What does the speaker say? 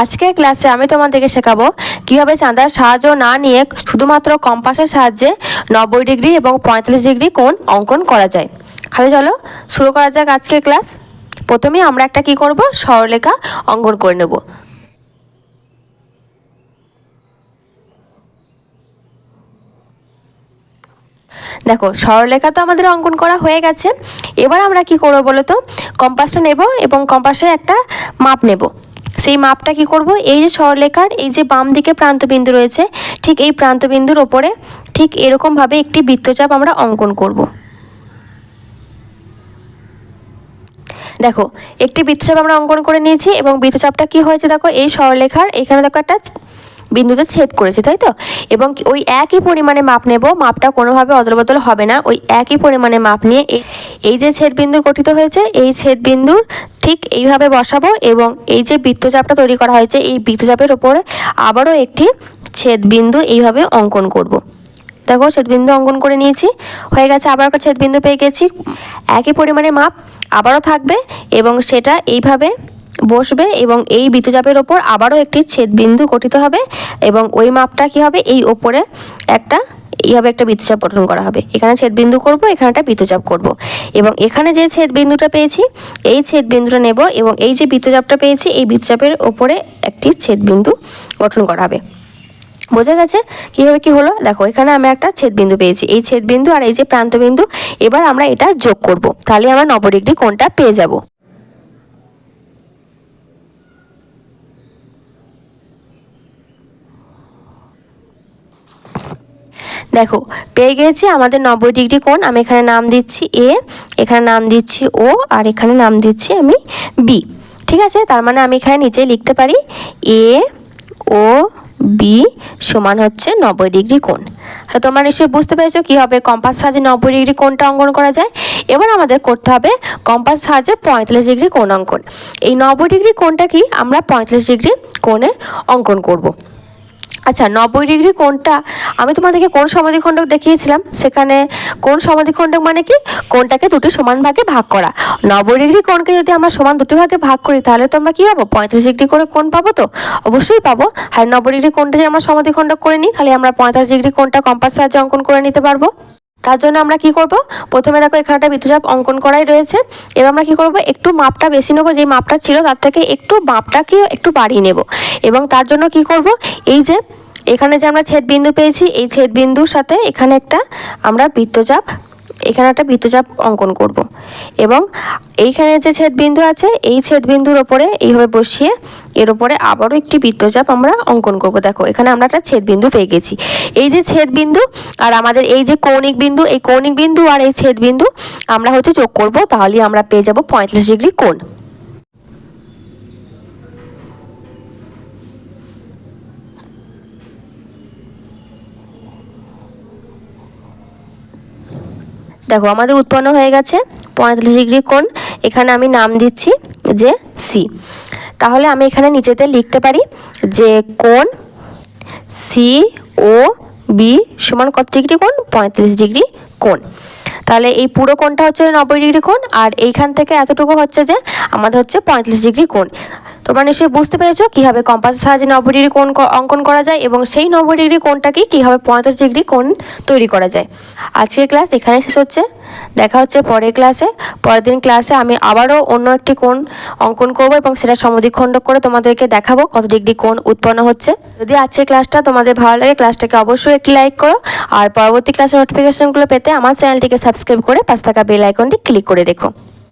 আজকের ক্লাসে আমি তোমাদেরকে শেখাবো কীভাবে চাঁদার সাহায্য না নিয়ে শুধুমাত্র কম্পাসের সাহায্যে নব্বই ডিগ্রি এবং পঁয়তাল্লিশ ডিগ্রি কোণ অঙ্কন করা যায়। তাহলে চলো, শুরু করা যাক আজকের ক্লাস। প্রথমে আমরা একটা কি করব? সরলরেখা অঙ্কন করে নেব। দেখো সরলরেখা তো আমাদের অঙ্কন করা হয়ে গেছে। এবার আমরা কি করব বলো তো? কম্পাসটা নেব এবং কম্পাসের একটা মাপ নেব। সেই মাপটা কি করব? এই যে সরলেখার এই যে বাম দিকে প্রান্তবিন্দু রয়েছে, ঠিক এই প্রান্তবিন্দুর ওপরে ঠিক এরকমভাবে একটি বৃত্তচাপ আমরা অঙ্কন করব। দেখো, একটি বৃত্তচাপ আমরা অঙ্কন করে নিয়েছি এবং বৃত্তচাপটা কি হয়েছে দেখো, এই সরলেখার এখানে দেখো একটা বিন্দুতে ছেদ করেছে, তাই তো? এবং ওই একই পরিমাণে মাপ নেব, মাপটা কোনোভাবে অদলবদল হবে না। ওই একই পরিমাণে মাপ নিয়ে এই- যে ছেদ বিন্দু গঠিত হয়েছে, এই ছেদ বিন্দুর ঠিক এইভাবে বসাবো এবং এই যে বৃত্তচাপটা তৈরি করা হয়েছে, এই বৃত্তচাপের ওপরে আবারও একটি ছেদ বিন্দু এইভাবে অঙ্কন করব। দেখো, ছেদবিন্দু অঙ্কন করে নিয়েছি। হয়ে গেছে, আবার একটা ছেদবিন্দু পেয়ে গেছি। একই পরিমাণে মাপ আবারও থাকবে এবং সেটা এইভাবে বসবে এবং এই বৃত্তচাপের ওপর আবারও একটি ছেদবিন্দু গঠিত হবে এবং ওই মাপটা কি হবে? এই ওপরে একটা এইভাবে একটা বৃত্তচাপ গঠন করা হবে। এখানে ছেদবিন্দু করব, এখানে একটা বৃত্তচাপ করব। এবং এখানে যে ছেদবিন্দুটা পেয়েছি, এই ছেদবিন্দুটা নেব এবং এই যে বৃত্তচাপটা পেয়েছি, এই বৃত্তচাপের ওপরে একটি ছেদবিন্দু গঠন করা হবে। বোঝা গেছে? কীভাবে কি হলো? দেখো, এখানে আমরা একটা ছেদবিন্দু পেয়েছি। এই ছেদবিন্দু আর এই যে প্রান্তবিন্দু, এবার আমরা এটা যোগ করব। তাহলে আমরা নব্বই ডিগ্রি কোণটা পেয়ে যাব। দেখো, পেয়ে গেছি আমাদের নব্বই ডিগ্রি কোণ, আমি এখানে নাম দিচ্ছি এ, এখানে নাম দিচ্ছি ও, আর এখানে নাম দিচ্ছি আমি বি। ঠিক আছে? তার মানে আমি এখানে নিচে লিখতে পারি এ, ও, বি সমান হচ্ছে নব্বই ডিগ্রি কোণ। আর তোমরা নিশ্চয়ই বুঝতে পেরেছ কী হবে? কম্পাস সাহায্যে নব্বই ডিগ্রি কোণটা অঙ্কন করা যায়। এবার আমাদের করতে হবে কম্পাস সাহায্যে পঁয়তাল্লিশ ডিগ্রি কোণ অঙ্কন। এই নব্বই ডিগ্রি কোণটা কি? আমরা পঁয়তাল্লিশ ডিগ্রি কোণে অঙ্কন করব। আচ্ছা নব্বই ডিগ্রি কোনটা? আমি তোমাদেরকে কোন সমাধিখণ্ডক দেখিয়েছিলাম? সেখানে কোন সমাধিখণ্ডক মানে কি? কোনটাকে দুটি সমান ভাগে ভাগ করা। নব্বই ডিগ্রি কোনকে যদি আমরা সমান দুটি ভাগে ভাগ করি, তাহলে তো আমরা কী পাবো? পঁয়ত্রিশ ডিগ্রি করে কোন পাবো তো? অবশ্যই পাবো। আর নব্বই ডিগ্রি কোনটা যদি আমরা সমাধিখণ্ডক করে নিই, তাহলে আমরা পঁয়তাল্লিশ ডিগ্রি কোনটা কম্পাস সাহায্যে অঙ্কন করে নিতে পারব। তার জন্য আমরা কি করব? প্রথমে দেখো এখানে একটা বৃত্তচাপ অঙ্কন করাই রয়েছে। এবার আমরা কি করব? একটু মাপটা বেশি নেব যে মাপটা ছিল তার থেকে একটু মাপটাকে একটু বাড়িয়ে নেব। এবং তার জন্য কি করব? এই যে এখানে যে আমরা ছেদ বিন্দু পেয়েছি, এই ছেদ বিন্দুর সাথে এখানে একটা আমরা বৃত্তচাপ এখানে একটা বৃত্তচাপ অঙ্কন করব। এবং এইখানে যে ছেদবিন্দু আছে, এই ছেদবিন্দুর ওপরে এইভাবে বসিয়ে এর ওপরে আবারও একটি বৃত্তচাপ আমরা অঙ্কন করব। দেখো, এখানে আমরা একটা ছেদবিন্দু পেয়ে গেছি। এই যে ছেদবিন্দু আর আমাদের এই যে কৌণিক বিন্দু, এই কৌণিক বিন্দু আর এই ছেদবিন্দু আমরা হচ্ছে যোগ করব। তাহলেই আমরা পেয়ে যাব পঁয়তাল্লিশ ডিগ্রি কোণ। দেখো, আমাদের উৎপন্ন হয়ে গেছে পঁয়তাল্লিশ ডিগ্রি কোণ। এখানে আমি নাম দিচ্ছি যে সি তাহলে আমি এখানে নিচেতে লিখতে পারি যে কোণ সি ও বি সমান কত ডিগ্রি কোণ? পঁয়ত্রিশ ডিগ্রি কোণ। তাহলে এই পুরো কোণটা হচ্ছে নব্বই ডিগ্রি কোণ, আর এইখান থেকে এতটুকু হচ্ছে যে আমাদের হচ্ছে পঁয়ত্রিশ ডিগ্রি কোণ। তোমরা নিশ্চয়ই বুঝতে পেরেছ কীভাবে কম্পাসের সাহায্যে নব্বই ডিগ্রি কোণ ক- অঙ্কন করা যায় এবং সেই নব্বই ডিগ্রি কোণটাকে কীভাবে পঁয়ত্রিশ ডিগ্রি কোণ তৈরি করা যায়। আজকের ক্লাস এখানে শেষ হচ্ছে। দেখা হচ্ছে পরের ক্লাসে পরের দিন ক্লাসে আমি আবারও অন্য একটি কোণ অঙ্কন করব এবং সেটা সমদ্বিখণ্ড করে তোমাদেরকে দেখাবো কত ডিগ্রি কোণ উৎপন্ন হচ্ছে। যদি আজকের ক্লাসটা তোমাদের ভালো লাগে ক্লাসটাকে অবশ্যই একটি লাইক করো। আর পরবর্তী ক্লাসের নোটিফিকেশনগুলো পেতে আমার চ্যানেলটিকে সাবস্ক্রাইব করে পাঁচ থাকা বেল আইকনটি ক্লিক করে রেখো।